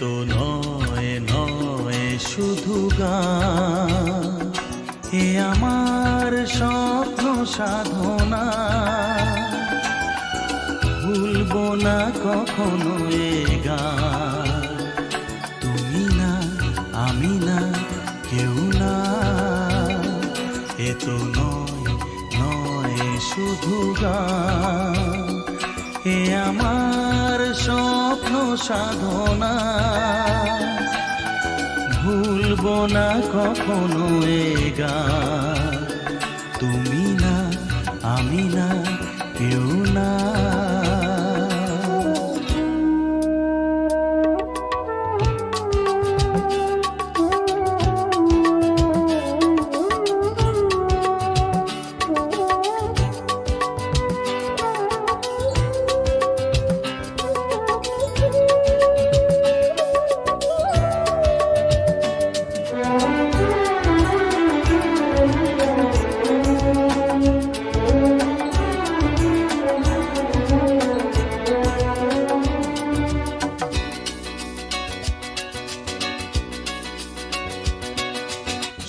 তো নয় নয়, শুধু গা এ আমার স্বপ্ন সাধনা। ভুলবো না কখনো এ গা তুমি না, আমি না, কেউ না। এ তো নয় নয়, শুধু গা এ আমার স্বপ্ন সাধনা। ভুলব না কখনো এ গান।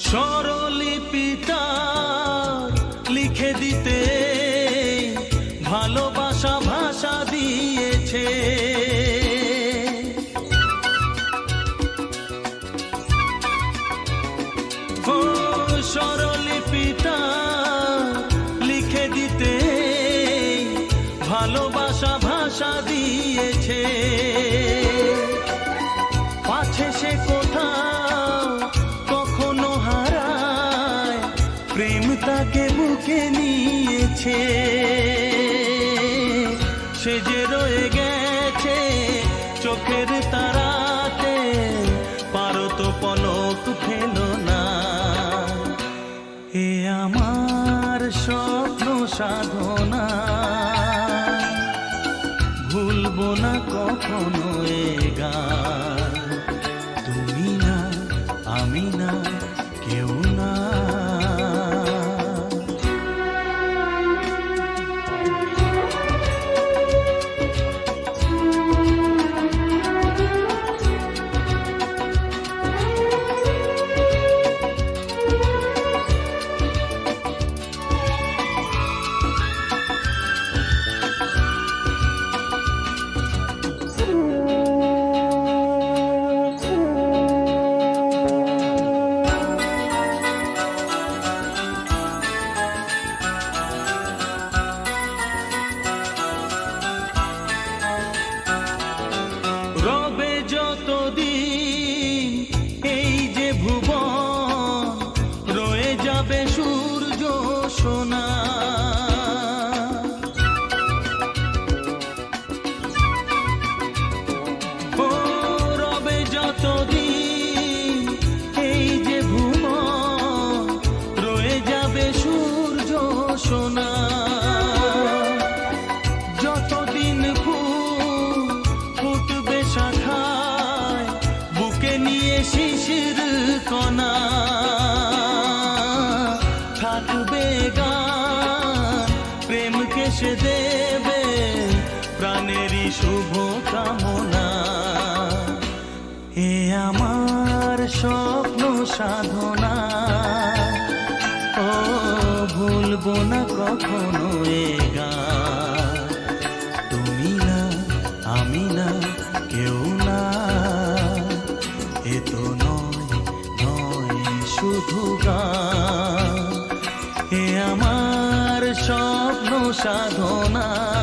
স্বরলিপিটা লিখে দিতে ভালোবাসা ভাষা দিয়েছে। লিখে দিতে ভালোবাসা ভাষা দিয়েছে। প্রেম তাকে বুকে নিয়েছে। সে যে রয়ে গেছে চোখের তারাতে পারো তো পলক ফেলো না। এ আমার স্বপ্ন সাধনা। ভুলবো না কখনো এ গান। রবে যতদিন যে রয়ে যাবে সূর্য সোনা। যতদিন বুকে নিয়ে শিশির কণা। সে দেবে প্রাণেরই শুভ কামনা। এ আমার স্বপ্ন সাধনা। ও, ভুলবো না কখনো এ গান তুমি না, আমি না, কেউ না। এ তো নয় নয় শুধু গান এ আমার স্বপ্ন সাধনা